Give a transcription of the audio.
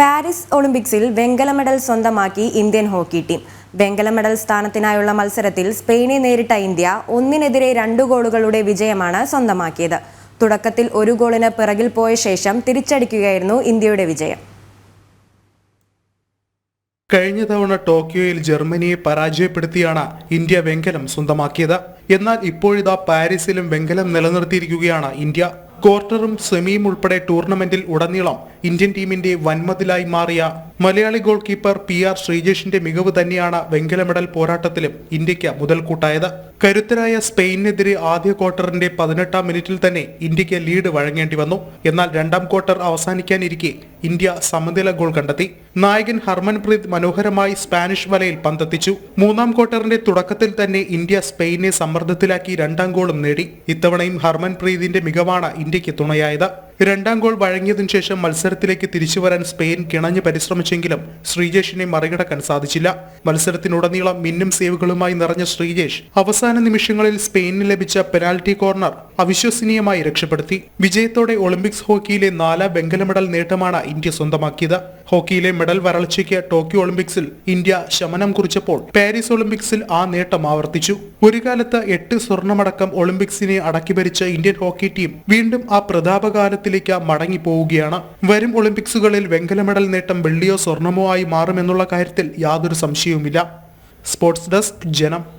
Paris ഒളിമ്പിക്സിൽ വെങ്കല medal സ്വന്തമാക്കി ഇന്ത്യൻ ഹോക്കി ടീം. വെങ്കല മെഡൽ സ്ഥാനത്തിനായുള്ള മത്സരത്തിൽ സ്പെയിനെ നേരിട്ട ഇന്ത്യ ഒന്നിനെതിരെ രണ്ടു ഗോളുകളുടെ വിജയമാണ് സ്വന്തമാക്കിയത്. തുടക്കത്തിൽ ഒരു ഗോളിന് പിറകിൽ പോയ ശേഷം തിരിച്ചടിക്കുകയായിരുന്നു ഇന്ത്യയുടെ വിജയം. കഴിഞ്ഞ തവണ ടോക്കിയോയിൽ ജർമ്മനിയെ പരാജയപ്പെടുത്തിയാണ് ഇന്ത്യ വെങ്കലം സ്വന്തമാക്കിയത്. എന്നാൽ ഇപ്പോഴിതാ പാരീസിലും വെങ്കലം നിലനിർത്തിയിരിക്കുകയാണ് ഇന്ത്യ. ക്വാർട്ടറും സെമിയും ഉൾപ്പെടെ ടൂർണമെന്റിൽ ഉടനീളം ഇന്ത്യൻ ടീമിന്റെ വൻമതിലായി മാറിയ Malayali goal keeper P R ശ്രീജേഷിന്റെ മികവ് തന്നെയാണ് വെങ്കല മെഡൽ പോരാട്ടത്തിലും ഇന്ത്യയ്ക്ക് മുതൽക്കൂട്ടായത്. കരുത്തരായ സ്പെയിനെതിരെ ആദ്യ ക്വാർട്ടറിന്റെ പതിനെട്ടാം മിനിറ്റിൽ തന്നെ ഇന്ത്യയ്ക്ക് ലീഡ് വഴങ്ങേണ്ടി വന്നു. എന്നാൽ രണ്ടാം ക്വാർട്ടർ അവസാനിക്കാനിരിക്കെ ഇന്ത്യ സമനില ഗോൾ കണ്ടെത്തി. നായകൻ ഹർമൻപ്രീത് മനോഹരമായി സ്പാനിഷ് വലയിൽ പന്തെത്തിച്ചു. മൂന്നാം ക്വാർട്ടറിന്റെ തുടക്കത്തിൽ തന്നെ ഇന്ത്യ സ്പെയിനെ സമ്മർദ്ദത്തിലാക്കി രണ്ടാം ഗോളും നേടി. ഇത്തവണയും ഹർമൻപ്രീതിന്റെ മികവാണ് ഇന്ത്യയ്ക്ക് തുണയായത്. രണ്ടാം ഗോൾ വഴങ്ങിയതിനു ശേഷം മത്സരത്തിലേക്ക് തിരിച്ചു വരാൻ സ്പെയിൻ കിണഞ്ഞ് പരിശ്രമിച്ചെങ്കിലും ശ്രീജേഷിനെ മറികടക്കാൻ സാധിച്ചില്ല. മത്സരത്തിനുടനീളം മിന്നും സേവുകളുമായി നിറഞ്ഞ ശ്രീജേഷ് അവസാന നിമിഷങ്ങളിൽ സ്പെയിനിന് ലഭിച്ച പെനാൽറ്റി കോർണർ അവിശ്വസനീയമായി രക്ഷപ്പെടുത്തി. വിജയത്തോടെ ഒളിമ്പിക്സ് ഹോക്കിയിലെ നാലാം വെങ്കല മെഡൽ നേട്ടമാണ് ഇന്ത്യ സ്വന്തമാക്കിയത്. ഹോക്കിയിലെ മെഡൽ വരൾച്ചയ്ക്ക് ടോക്കിയോ ഒളിമ്പിക്സിൽ ഇന്ത്യ ശമനം കുറിച്ചപ്പോൾ പാരീസ് ഒളിമ്പിക്സിൽ ആ നേട്ടം ആവർത്തിച്ചു. ഒരു കാലത്ത് എട്ട് സ്വർണമടക്കം ഒളിമ്പിക്സിനെ അടക്കി ഭരിച്ച ഇന്ത്യൻ ഹോക്കി ടീം വീണ്ടും ആ പ്രതാപകാലത്തിലേക്ക് മടങ്ങി പോവുകയാണ് വരും ഒളിമ്പിക്സുകളിൽ വെങ്കല മെഡൽ നേട്ടം വെള്ളിയോ സ്വർണമോ ആയി മാറുമെന്നുള്ള കാര്യത്തിൽ യാതൊരു സംശയവുമില്ല. സ്പോർട്സ് ഡെസ്ക് ജനം.